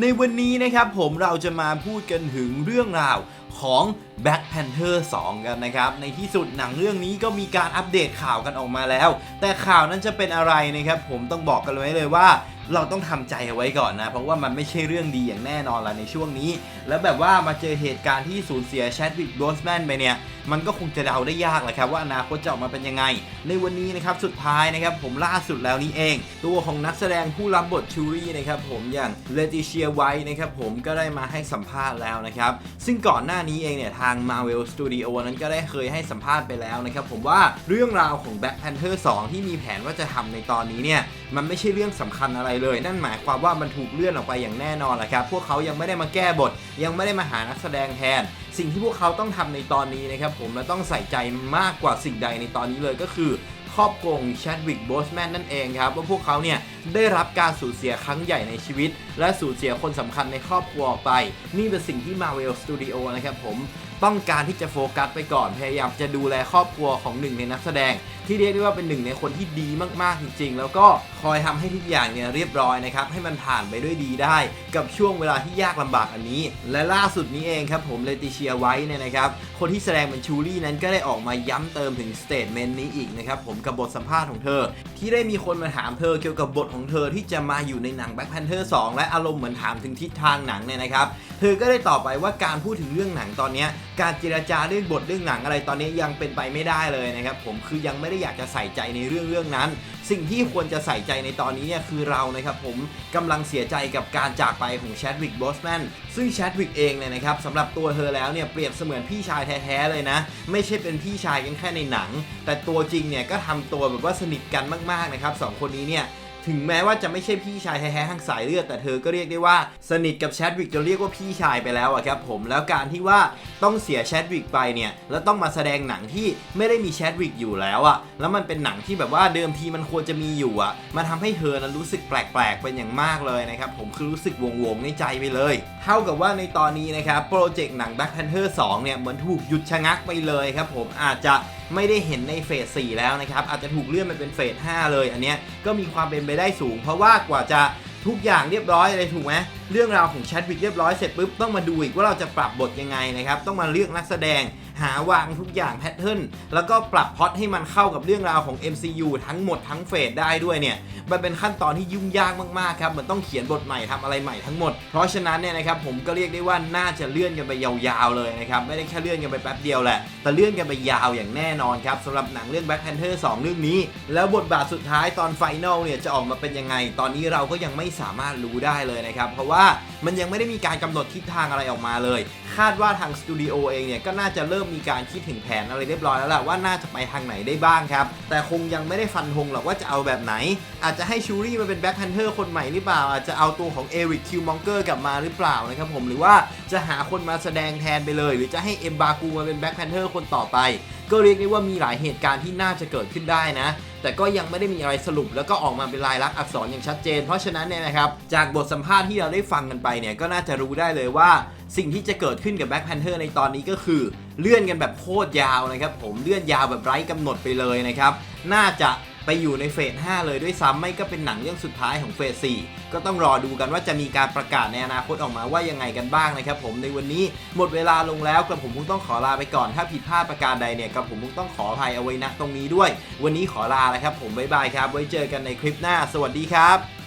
ในวันนี้นะครับผมเราจะมาพูดกันถึงเรื่องราวของ Black Panther 2 กันนะครับ ในที่สุดหนังเรื่องนี้ก็มีการอัปเดตข่าวกันออกมาแล้ว แต่ข่าวนั้นจะเป็นอะไรนะครับ ผมต้องบอกกันไว้เลยว่า เราต้องทำใจเอาไว้ก่อนนะ เพราะว่ามันไม่ใช่เรื่องดีอย่างแน่นอนละในช่วงนี้ แล้วแบบว่ามาเจอเหตุการณ์ที่สูญเสียแชดวิกโบสแมนไปเนี่ย มันก็คงจะเดาได้ยากแหละครับ ว่าอนาคตจะออกมาเป็นยังไง ในวันนี้นะครับสุดท้ายนะครับผมล่าสุดแล้วนี้เอง ตัวของนักแสดงผู้รับบทชูรี่นะครับผมอย่างเลติเชียไว้นะครับผมก็ได้มาให้สัมภาษณ์แล้วนะครับ ซึ่งก่อนหน้านี้เองเนี่ยทาง Marvel Studio นั้นก็ได้เคยให้สัมภาษณ์ไปแล้วนะครับผมว่าเรื่องราวของ Black Panther 2 ที่มีแผนว่าจะทำในตอนนี้เนี่ยมันไม่ใช่เรื่องสำคัญอะไรเลย นั่นหมายความว่ามันถูกเลื่อนออกไปอย่างแน่นอนแหละครับพวกเขายังไม่ได้มาแก้บท ยังไม่ได้มาหานักแสดงแทน สิ่งที่พวกเขาต้องทำในตอนนี้นะครับผมและต้องใส่ใจมากกว่าสิ่งใดในตอนนี้เลยก็คือ ครอบครัวของแชดวิกโบสแมนนั่นเองครับว่าพวกเขาเนี่ยได้รับการสูญเสียครั้งใหญ่ในชีวิต และสูญเสียคนสำคัญในครอบครัวไป นี่เป็นสิ่งที่ Marvel Studio นะครับผมต้องการที่จะโฟกัสไปก่อนพยายามจะดูแลครอบครัวของหนึ่งในนักแสดง ที่เรียกได้ว่าเป็นหนึ่งในคนที่ดีมากๆจริง ๆ แล้วก็คอยทำให้ทุกอย่างเนี่ยเรียบร้อยนะครับให้มันผ่านไปด้วยดีได้ กับช่วงเวลาที่ยากลำบากอันนี้ และล่าสุดนี้เองครับผมเลติเชียไว้เนี่ยนะครับคนที่แสดงเป็นชูรี่นั้นก็ได้ออกมาย้ำเติมถึงสเตทเมนต์นี้อีกนะครับผมกับบทสัมภาษณ์ของเธอ ที่ได้มีคนมาถามเธอเกี่ยวกับบทของเธอที่จะมาอยู่ในหนัง Black Panther 2 และอารมณ์เหมือนถามถึงทิศทางหนังเนี่ยนะครับ เธอก็ได้ตอบไปว่าการพูดถึงเรื่องหนังตอนนี้การเจรจาเรื่องบทเรื่องหนังอะไรตอนนี้ยังเป็นไปไม่ได้เลยนะครับผมคือยังไม่ได้อยากจะใส่ใจในเรื่องเรื่องนั้นสิ่งที่ควรจะใส่ใจในตอนนี้เนี่ยคือเรานะครับผมกำลังเสียใจกับการจากไปของแชดวิกบอสแมนซึ่งแชดวิกเองเนี่ยนะครับสำหรับตัวเธอแล้วเนี่ยเปรียบเสมือนพี่ชายแท้ๆเลยนะ ไม่ใช่เป็นพี่ชายกันแค่ในหนัง แต่ตัวจริงเนี่ยก็ทำตัวแบบว่าสนิทกันมากๆนะครับสองคนนี้เนี่ย ถึงแม้ว่าจะไม่ใช่พี่ชายแท้ๆทางสายเลือดแต่เธอก็เรียกได้ว่าสนิทกับแชดวิกจนเรียกว่าพี่ชายไปแล้วอะครับผมแล้วการที่ว่าต้องเสียแชดวิกไปเนี่ยแล้วต้องมาแสดงหนังที่ไม่ได้มีแชดวิกอยู่แล้วอะแล้วมันเป็นหนังที่แบบว่าเดิมทีมันควรจะมีอยู่อะมันทำให้เธอนั้นรู้สึกแปลกๆเป็นอย่างมากเลยนะครับผมคือรู้สึกวงๆในใจไปเลย เท่ากับว่าในตอนนี้นะครับโปรเจกต์หนัง Black Panther 2เนี่ยเหมือนถูกหยุดชะงักไปเลยครับผมอาจจะ ไม่ได้เห็นในเฟส 4 แล้วนะครับ อาจจะถูกเลื่อนไปเป็นเฟส 5 เลย อันเนี้ยก็มีความเป็นไปได้สูง เพราะว่ากว่าจะทุกอย่างเรียบร้อยเลยถูกไหม เรื่องราวของแชดวิกเรียบร้อยเสร็จปุ๊บต้องมาดูอีกว่าเราจะปรับบทยังไงนะครับต้องมาเลือกนักแสดงหาวางทุกอย่างแพทเทิร์นแล้วก็ปรับพล็อตให้มันเข้ากับเรื่องราวของ MCU ทั้งหมดทั้งเฟสได้ด้วยเนี่ยมันเป็นขั้นตอนที่ยุ่งยากมากๆครับมันต้องเขียนบทใหม่ทำอะไรใหม่ทั้งหมด เพราะฉะนั้นเนี่ยนะครับผมก็เรียกได้ว่าน่าจะเลื่อนกันไปยาวๆเลยนะครับไม่ได้แค่เลื่อนกันไปแป๊บเดียวแหละแต่เลื่อนกันไปยาวอย่างแน่นอนครับสำหรับหนังเรื่อง Black Panther 2 เรื่องนี้ แล้วบทบาทสุดท้ายตอนไฟแนลเนี่ยจะออกมาเป็นยังไง ตอนนี้เราก็ยังไม่สามารถรู้ได้เลยนะครับเพราะว่ามันยังไม่ได้มีการกำหนดทิศทางอะไรออกมาเลย คาดว่าทางสตูดิโอเองเนี่ยก็น่าจะเริ่มมีการคิดถึงแผนอะไรเรียบร้อยแล้วแหละว่าน่าจะไปทางไหนได้บ้างครับ แต่คงยังไม่ได้ฟันธงหรอกว่าจะเอาแบบไหน อาจจะให้ชูรี่มาเป็นแบ็คแพนเทอร์คนใหม่หรือเปล่า อาจจะเอาตัวของเอริกคิวมองเกอร์กลับมาหรือเปล่านะครับผมหรือว่าจะหาคนมาแสดงแทนไปเลย หรือจะให้เอ็มบากูมาเป็นแบ็คแพนเทอร์คนต่อไป ก็เรียกได้ว่ามีหลายเหตุการณ์ที่น่าจะเกิดขึ้นได้นะ แต่ก็ยังไม่ได้มีอะไรสรุปแล้วก็ออกมาเป็นลายลักษณ์อักษรอย่างชัดเจน เพราะฉะนั้นเนี่ยนะครับจากบทสัมภาษณ์ที่เราได้ฟังกันไปเนี่ยก็น่าจะรู้ได้เลยว่า สิ่งที่จะเกิดขึ้นกับแบ็คแพนเทอร์ในตอนนี้ก็คือ เลื่อนกันแบบโคตรยาวนะครับผมเลื่อนยาวแบบไร้กำหนดไปเลยนะครับน่าจะ ไปอยู่ในเฟส 5 เลยด้วยซ้ำไม่ก็เป็นหนังเรื่องสุดท้ายของเฟส 4 ก็ต้องรอดูกันว่าจะมีการประกาศในอนาคตออกมาว่ายังไงกันบ้างนะครับผมในวันนี้หมดเวลาลงแล้วกระผมคงต้องขอลาไปก่อน ถ้าผิดพลาดประการใดเนี่ยกระผมคงต้องขออภัยเอาไว้นะตรงนี้ด้วย วันนี้ขอลาแล้วครับผมบ๊ายบายครับไว้เจอกันในคลิปหน้า สวัสดีครับ